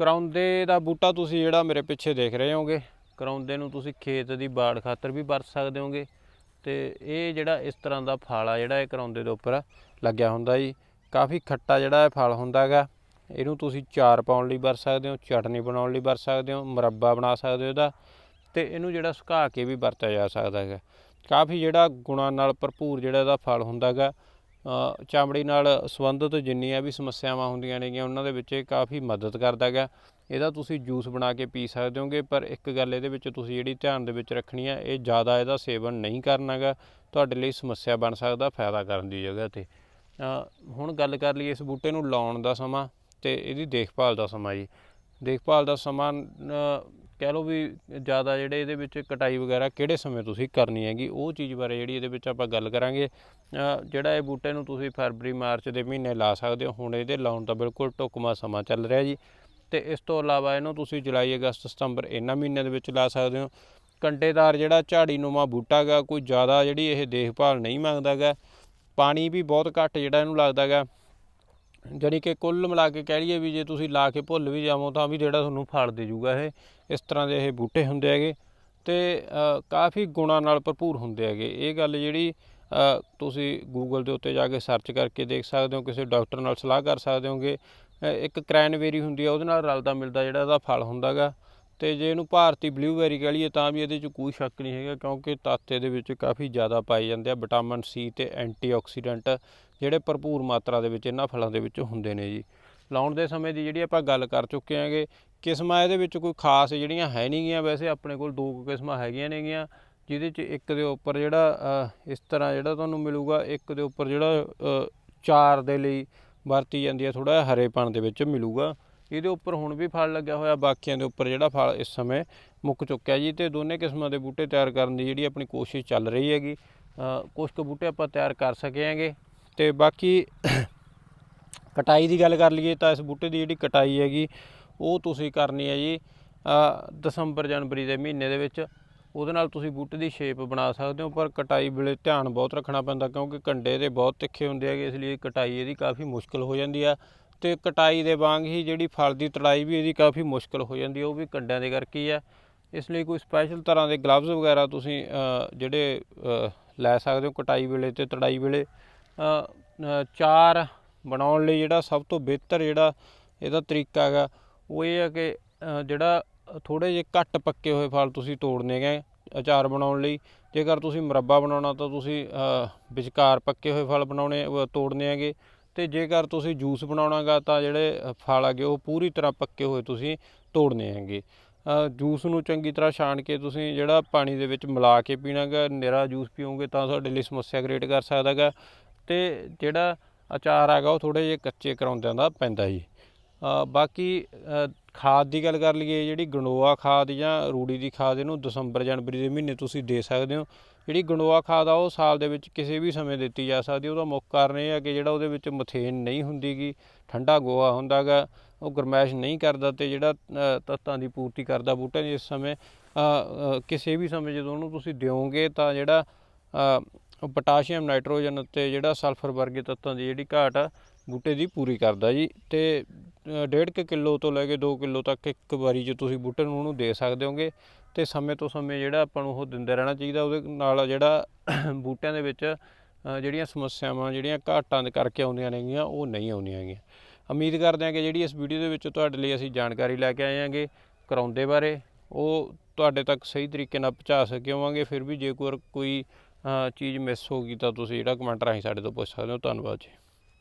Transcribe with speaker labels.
Speaker 1: ਕਰਾਉਂਦੇ ਦਾ ਬੂਟਾ ਤੁਸੀਂ ਜਿਹੜਾ ਮੇਰੇ ਪਿੱਛੇ ਦੇਖ ਰਹੇ ਹੋਗੇ। ਕਰੌਂਦੇ ਨੂੰ ਤੁਸੀਂ ਖੇਤ ਦੀ ਬਾੜ ਖਾਤਰ ਵੀ ਵਰਤ ਸਕਦੇ ਹੋਗੇ। ਤੇ ਇਹ ਜਿਹੜਾ ਇਸ ਤਰ੍ਹਾਂ ਦਾ ਫਲ ਆ ਜਿਹੜਾ ਇਹ ਕਰਾਉਂਦੇ ਦੇ ਉੱਪਰ ਲੱਗਿਆ ਹੁੰਦਾ ਜੀ, ਕਾਫੀ ਖੱਟਾ ਜਿਹੜਾ ਇਹ ਫਲ ਹੁੰਦਾ ਹੈਗਾ। ਇਹਨੂੰ ਤੁਸੀਂ ਚਾਰ ਪਾਉਣ ਲਈ ਵਰਤ ਸਕਦੇ ਹੋ, ਚਟਨੀ ਬਣਾਉਣ ਲਈ ਵਰਤ ਸਕਦੇ ਹੋ, ਮੁਰੱਬਾ ਬਣਾ ਸਕਦੇ ਹੋ ਇਹਦਾ। ਤੇ ਇਹਨੂੰ ਜਿਹੜਾ ਸੁਕਾ ਕੇ ਵੀ ਵਰਤਿਆ ਜਾ ਸਕਦਾ ਹੈਗਾ। ਕਾਫੀ ਜਿਹੜਾ ਗੁਣਾਂ ਨਾਲ ਭਰਪੂਰ ਜਿਹੜਾ ਇਹਦਾ ਫਲ ਹੁੰਦਾ ਹੈਗਾ ਚਮੜੀ ਨਾਲ ਸੰਬੰਧਿਤ ਜਿੰਨੀਆਂ ਵੀ ਸਮੱਸਿਆਵਾਂ ਹੁੰਦੀਆਂ ਨੇਗੀਆਂ, ਉਹਨਾਂ ਦੇ ਵਿੱਚ ਇਹ ਕਾਫੀ ਮਦਦ ਕਰਦਾ ਹੈਗਾ। ਇਹਦਾ ਤੁਸੀਂ ਜੂਸ ਬਣਾ ਕੇ ਪੀ ਸਕਦੇ ਹੋਗੇ, ਪਰ ਇੱਕ ਗੱਲ ਇਹਦੇ ਵਿੱਚ ਤੁਸੀਂ ਜਿਹੜੀ ਧਿਆਨ ਦੇ ਵਿੱਚ ਰੱਖਣੀ ਹੈ ਇਹ ਜ਼ਿਆਦਾ ਇਹਦਾ ਸੇਵਨ ਨਹੀਂ ਕਰਨਾ ਗਾ ਤੁਹਾਡੇ ਲਈ ਸਮੱਸਿਆ ਬਣ ਸਕਦਾ, ਫਾਇਦਾ ਕਰਨ ਦੀ ਜਗ੍ਹਾ ਤੇ। ਹੁਣ ਗੱਲ ਕਰ ਲਈਏ ਇਸ ਬੂਟੇ ਨੂੰ ਲਾਉਣ ਦਾ ਸਮਾਂ ਤੇ ਇਹਦੀ ਦੇਖਭਾਲ ਦਾ ਸਮਾਂ ਜੀ। ਦੇਖਭਾਲ ਦਾ ਸਮਾਂ ਕਹਿ ਲਓ ਵੀ ਜ਼ਿਆਦਾ ਜਿਹੜੇ ਇਹਦੇ ਵਿੱਚ ਕਟਾਈ ਵਗੈਰਾ ਕਿਹੜੇ ਸਮੇਂ ਤੁਸੀਂ ਕਰਨੀ ਹੈਗੀ, ਉਹ ਚੀਜ਼ ਬਾਰੇ ਜਿਹੜੀ ਇਹਦੇ ਵਿੱਚ ਆਪਾਂ ਗੱਲ ਕਰਾਂਗੇ। ਜਿਹੜਾ ਇਹ ਬੂਟੇ ਨੂੰ ਤੁਸੀਂ ਫਰਵਰੀ, ਮਾਰਚ ਦੇ ਮਹੀਨੇ ਲਾ ਸਕਦੇ ਹੋ, ਹੁਣ ਇਹਦੇ ਲਾਉਣ ਦਾ ਬਿਲਕੁਲ ਢੁਕਮਾ ਸਮਾਂ ਚੱਲ ਰਿਹਾ ਜੀ। ਤੇ ਇਸ ਤੋਂ ਇਲਾਵਾ ਇਹਨੂੰ ਤੁਸੀਂ ਜੁਲਾਈ, ਅਗਸਤ, ਸਤੰਬਰ ਇਹਨਾਂ ਮਹੀਨਿਆਂ ਦੇ ਵਿੱਚ ਲਾ ਸਕਦੇ ਹੋ। ਕੰਟੇਦਾਰ ਜਿਹੜਾ ਝਾੜੀ ਨੂਮਾ ਬੂਟਾ ਗਾ, ਕੋਈ ਜ਼ਿਆਦਾ ਜਿਹੜੀ ਇਹ ਦੇਖਭਾਲ ਨਹੀਂ ਮੰਗਦਾ ਗਾ। ਪਾਣੀ ਵੀ ਬਹੁਤ ਘੱਟ ਜਿਹੜਾ ਇਹਨੂੰ ਲੱਗਦਾ ਗਾ ਜਾਣੀ ਕਿ ਕੁੱਲ ਮਿਲਾ ਕੇ ਕਹਿ ਲਈਏ ਵੀ ਜੇ ਤੁਸੀਂ ਲਾ ਕੇ ਭੁੱਲ ਵੀ ਜਾਵੋ ਤਾਂ ਵੀ ਜਿਹੜਾ ਤੁਹਾਨੂੰ ਫਲ ਦੇ ਜੂਗਾ ਇਹ, ਇਸ ਤਰ੍ਹਾਂ ਦੇ ਇਹ ਬੂਟੇ ਹੁੰਦੇ ਹੈਗੇ ਤੇ ਕਾਫੀ ਗੁਣਾਂ ਨਾਲ ਭਰਪੂਰ ਹੁੰਦੇ ਹੈਗੇ। ਇਹ ਗੱਲ ਜਿਹੜੀ ਤੁਸੀਂ ਗੂਗਲ ਦੇ ਉੱਤੇ ਜਾ ਕੇ ਸਰਚ ਕਰਕੇ ਦੇਖ ਸਕਦੇ ਹੋ, ਕਿਸੇ ਡਾਕਟਰ ਨਾਲ ਸਲਾਹ ਕਰ ਸਕਦੇ ਹੋਗੇ ਇੱਕ ਕ੍ਰੈਨਬੇਰੀ ਹੁੰਦੀ ਹੈ ਉਹਦੇ ਨਾਲ ਰਲਦਾ ਮਿਲਦਾ ਜਿਹੜਾ ਇਹਦਾ ਫਲ ਹੁੰਦਾਗਾ ਤੇ ਜੇ ਇਹਨੂੰ ਭਾਰਤੀ ਬਲੂਬੈਰੀ ਕਹ ਲਈਏ ਤਾਂ ਵੀ ਇਹਦੇ 'ਚ ਕੋਈ ਸ਼ੱਕ ਨਹੀਂ ਹੈਗਾ, ਕਿਉਂਕਿ ਤੱਤ ਇਹਦੇ ਵਿੱਚ ਕਾਫੀ ਜ਼ਿਆਦਾ ਪਾਏ ਜਾਂਦੇ ਆ ਵਿਟਾਮਿਨ ਸੀ ਤੇ ਐਂਟੀਆਕਸੀਡੈਂਟ ਜਿਹੜੇ ਭਰਪੂਰ ਮਾਤਰਾ ਦੇ ਵਿੱਚ ਇਹਨਾਂ ਫਲਾਂ ਦੇ ਵਿੱਚ ਹੁੰਦੇ ਨੇ ਜੀ। ਲਾਉਣ ਦੇ ਸਮੇਂ ਦੀ ਜਿਹੜੀ ਆਪਾਂ ਗੱਲ ਕਰ ਚੁੱਕੇ ਹਾਂਗੇ ਕਿਸਮਾਂ ਇਹਦੇ ਵਿੱਚ ਕੋਈ ਖਾਸ ਜਿਹੜੀਆਂ ਹੈ ਨਹੀਂ ਗੀਆਂ ਵੈਸੇ ਆਪਣੇ ਕੋਲ ਦੋ ਕੁ ਕਿਸਮਾਂ ਹੈਗੀਆਂ ਨੇਗੀਆਂ ਜਿਹਦੇ 'ਚ ਇੱਕ ਦੇ ਉੱਪਰ ਜਿਹੜਾ ਇਸ ਤਰ੍ਹਾਂ ਜਿਹੜਾ ਤੁਹਾਨੂੰ ਮਿਲੂਗਾ ਇੱਕ ਦੇ ਉੱਪਰ ਜਿਹੜਾ ਚਾਰ ਦੇ ਲਈ ਵਰਤੀ ਜਾਂਦੀ ਹੈ ਥੋੜਾ ਹਰੇਪਣ ਦੇ ਵਿੱਚ ਮਿਲੂਗਾ। ਇਹਦੇ ਉੱਪਰ ਹੁਣ ਵੀ ਫਲ ਲੱਗਿਆ ਹੋਇਆ ਬਾਕੀਆਂ ਦੇ ਉੱਪਰ ਜਿਹੜਾ ਫਲ ਇਸ ਸਮੇਂ ਮੁੱਕ ਚੁੱਕਿਆ ਜੀ ਤੇ ਦੋਨੇ ਕਿਸਮਾਂ ਦੇ ਬੂਟੇ ਤਿਆਰ ਕਰਨ ਦੀ ਜਿਹੜੀ ਆਪਣੀ ਕੋਸ਼ਿਸ਼ ਚੱਲ ਰਹੀ ਹੈਗੀ। ਅ, ਕੁਛ ਕੁ ਬੂਟੇ ਆਪਾਂ ਤਿਆਰ ਕਰ ਸਕੇ ਹੈਗੇ। ਤੇ ਬਾਕੀ ਕਟਾਈ ਦੀ ਗੱਲ ਕਰ ਲਈਏ ਤਾਂ ਇਸ ਬੂਟੇ ਦੀ ਜਿਹੜੀ ਕਟਾਈ ਹੈਗੀ, ਉਹ ਤੁਸੀਂ ਕਰਨੀ ਹੈ ਜੀ ਦਸੰਬਰ ਜਨਵਰੀ ਦੇ ਮਹੀਨੇ ਦੇ ਵਿੱਚ। ਉਹਦੇ ਨਾਲ ਤੁਸੀਂ ਬੂਟੇ ਦੀ ਸ਼ੇਪ ਬਣਾ ਸਕਦੇ ਹੋ, ਪਰ ਕਟਾਈ ਵੇਲੇ ਧਿਆਨ ਬਹੁਤ ਰੱਖਣਾ ਪੈਂਦਾ, ਕਿਉਂਕਿ ਕੰਡੇ ਦੇ ਬਹੁਤ ਤਿੱਖੇ ਹੁੰਦੇ ਹੈਗੇ, ਇਸ ਲਈ ਕਟਾਈ ਇਹਦੀ ਕਾਫੀ ਮੁਸ਼ਕਲ ਹੋ ਜਾਂਦੀ ਆ। ਤੇ ਕਟਾਈ ਦੇ ਵਾਂਗ ਹੀ ਜਿਹੜੀ ਫਲ ਦੀ ਤੜਾਈ ਵੀ ਇਹਦੀ ਕਾਫੀ ਮੁਸ਼ਕਲ ਹੋ ਜਾਂਦੀ ਹੈ ਉਹ ਵੀ ਕੰਡਿਆਂ ਦੇ ਕਰਕੇ ਹੀ ਆ। ਇਸ ਲਈ ਕੋਈ ਸਪੈਸ਼ਲ ਤਰ੍ਹਾਂ ਦੇ ਗਲਵਜ਼ ਵਗੈਰਾ ਤੁਸੀਂ ਜਿਹੜੇ ਲੈ ਸਕਦੇ ਹੋ ਕਟਾਈ ਵੇਲੇ ਤੇ ਤੜਾਈ ਵੇਲੇ। ਚਾਰ ਬਣਾਉਣ ਲਈ ਜਿਹੜਾ ਸਭ ਤੋਂ ਬਿਹਤਰ ਜਿਹੜਾ ਇਹਦਾ ਤਰੀਕਾ ਹੈਗਾ, ਉਹ ਇਹ ਹੈ ਕਿ ਜਿਹੜਾ ਥੋੜੇ ਜਿਹੇ ਘੱਟ ਪੱਕੇ ਹੋਏ ਫਲ ਤੁਸੀਂ ਤੋੜਨੇ ਗਏ ਅਚਾਰ ਬਣਾਉਣ ਲਈ। ਜੇਕਰ ਤੁਸੀਂ ਮੁਰੱਬਾ ਬਣਾਉਣਾ ਤਾਂ ਤੁਸੀਂ ਵਿਚਕਾਰ ਪੱਕੇ ਹੋਏ ਫਲ ਬਣਾਉਣੇ ਤੋੜਨੇ ਹੈਗੇ। ਤੇ ਜੇਕਰ ਤੁਸੀਂ ਜੂਸ ਬਣਾਉਣਾਗਾ ਤਾਂ ਜਿਹੜੇ ਫਲ ਹੈਗੇ, ਉਹ ਪੂਰੀ ਤਰ੍ਹਾਂ ਪੱਕੇ ਹੋਏ ਤੁਸੀਂ ਤੋੜਨੇ ਹੈਗੇ। ਜੂਸ ਨੂੰ ਚੰਗੀ ਤਰ੍ਹਾਂ ਛਾਣ ਕੇ ਤੁਸੀਂ ਜਿਹੜਾ ਪਾਣੀ ਦੇ ਵਿੱਚ ਮਿਲਾ ਕੇ ਪੀਣਾਗਾ ਨਿਰਾ ਜੂਸ ਪੀਓਗੇ ਤਾਂ ਤੁਹਾਡੇ ਲਈ ਸਮੱਸਿਆ ਕ੍ਰੀਏਟ ਕਰ ਸਕਦਾਗਾ ਤੇ ਜਿਹੜਾ ਅਚਾਰ ਹੈਗਾ ਉਹ ਥੋੜੇ ਜਿਹੇ ਕੱਚੇ ਕਰਾਉਂਦਿਆਂ ਦਾ ਪੈਂਦਾ ਜੀ। ਬਾਕੀ ਖਾਦ ਦੀ ਗੱਲ ਕਰ ਲਈਏ, ਜਿਹੜੀ ਗੰਡੋਆ ਖਾਦ ਜਾਂ ਰੂੜੀ ਦੀ ਖਾਦ, ਇਹਨੂੰ ਦਸੰਬਰ ਜਨਵਰੀ ਦੇ ਮਹੀਨੇ ਤੁਸੀਂ ਦੇ ਸਕਦੇ ਹੋ। ਜਿਹੜੀ ਗੰਡੋਆ ਖਾਦ ਆ, ਉਹ ਸਾਲ ਦੇ ਵਿੱਚ ਕਿਸੇ ਵੀ ਸਮੇਂ ਦਿੱਤੀ ਜਾ ਸਕਦੀ ਉਹਦਾ ਮੁੱਖ ਕਾਰਨ ਇਹ ਹੈ ਕਿ ਜਿਹੜਾ ਉਹਦੇ ਵਿੱਚ ਮਥੇਨ ਨਹੀਂ ਹੁੰਦੀਗੀ, ਠੰਡਾ ਗੋਆ ਹੁੰਦਾਗਾ, ਉਹ ਗਰਮੈਸ਼ ਨਹੀਂ ਕਰਦਾ ਤੇ ਜਿਹੜਾ ਤੱਤਾਂ ਦੀ ਪੂਰਤੀ ਕਰਦਾ ਬੂਟਿਆਂ ਦੀ, ਇਸ ਸਮੇਂ ਕਿਸੇ ਵੀ ਸਮੇਂ ਜਦੋਂ ਉਹਨੂੰ ਤੁਸੀਂ ਦਿਓਗੇ ਤਾਂ ਜਿਹੜਾ ਉਹ ਪੋਟਾਸ਼ੀਅਮ ਨਾਈਟ੍ਰੋਜਨ ਅਤੇ ਜਿਹੜਾ ਸਲਫਰ ਵਰਗੇ ਤੱਤਾਂ ਦੀ ਜਿਹੜੀ ਘਾਟ ਆ ਬੂਟੇ ਦੀ ਪੂਰੀ ਕਰਦਾ ਜੀ। ਤੇ ਅ, ਡੇਢ ਕੁ ਕਿਲੋ ਤੋਂ ਲੈ ਕੇ 2 ਕਿਲੋ ਤੱਕ ਇੱਕ ਵਾਰੀ 'ਚ ਤੁਸੀਂ ਬੂਟੇ ਨੂੰ ਉਹਨੂੰ ਦੇ ਸਕਦੇ ਹੋਗੇ ਤੇ ਸਮੇਂ ਤੋਂ ਸਮੇਂ ਜਿਹੜਾ ਆਪਾਂ ਨੂੰ ਉਹ ਦਿੰਦੇ ਰਹਿਣਾ ਚਾਹੀਦਾ। ਉਹਦੇ ਨਾਲ ਜਿਹੜਾ ਬੂਟਿਆਂ ਦੇ ਵਿੱਚ ਜਿਹੜੀਆਂ ਸਮੱਸਿਆਵਾਂ ਜਿਹੜੀਆਂ ਘਾਟਾਂ ਦੇ ਕਰਕੇ ਆਉਂਦੀਆਂ ਨੇਗੀਆਂ ਉਹ ਨਹੀਂ ਆਉਂਦੀਆਂ ਹੈਗੀਆਂ। ਉਮੀਦ ਕਰਦੇ ਹਾਂ ਕਿ ਜਿਹੜੀ ਇਸ ਵੀਡੀਓ ਦੇ ਵਿੱਚ ਤੁਹਾਡੇ ਲਈ ਅਸੀਂ ਜਾਣਕਾਰੀ ਲੈ ਕੇ ਆਏ ਹਾਂਗੇ ਕਰਾਉਂਦੇ ਬਾਰੇ ਉਹ ਤੁਹਾਡੇ ਤੱਕ ਸਹੀ ਤਰੀਕੇ ਨਾਲ ਪਹੁੰਚਾ ਸਕੇ ਹੋਵਾਂਗੇ। ਫਿਰ ਵੀ ਜੇ ਕੋਈ ਚੀਜ਼ ਮਿਸ ਹੋ ਗਈ ਤਾਂ ਤੁਸੀਂ ਜਿਹੜਾ ਕਮੈਂਟ ਰਾਹੀਂ ਸਾਡੇ ਤੋਂ ਪੁੱਛ ਸਕਦੇ ਹੋ। ਧੰਨਵਾਦ ਜੀ।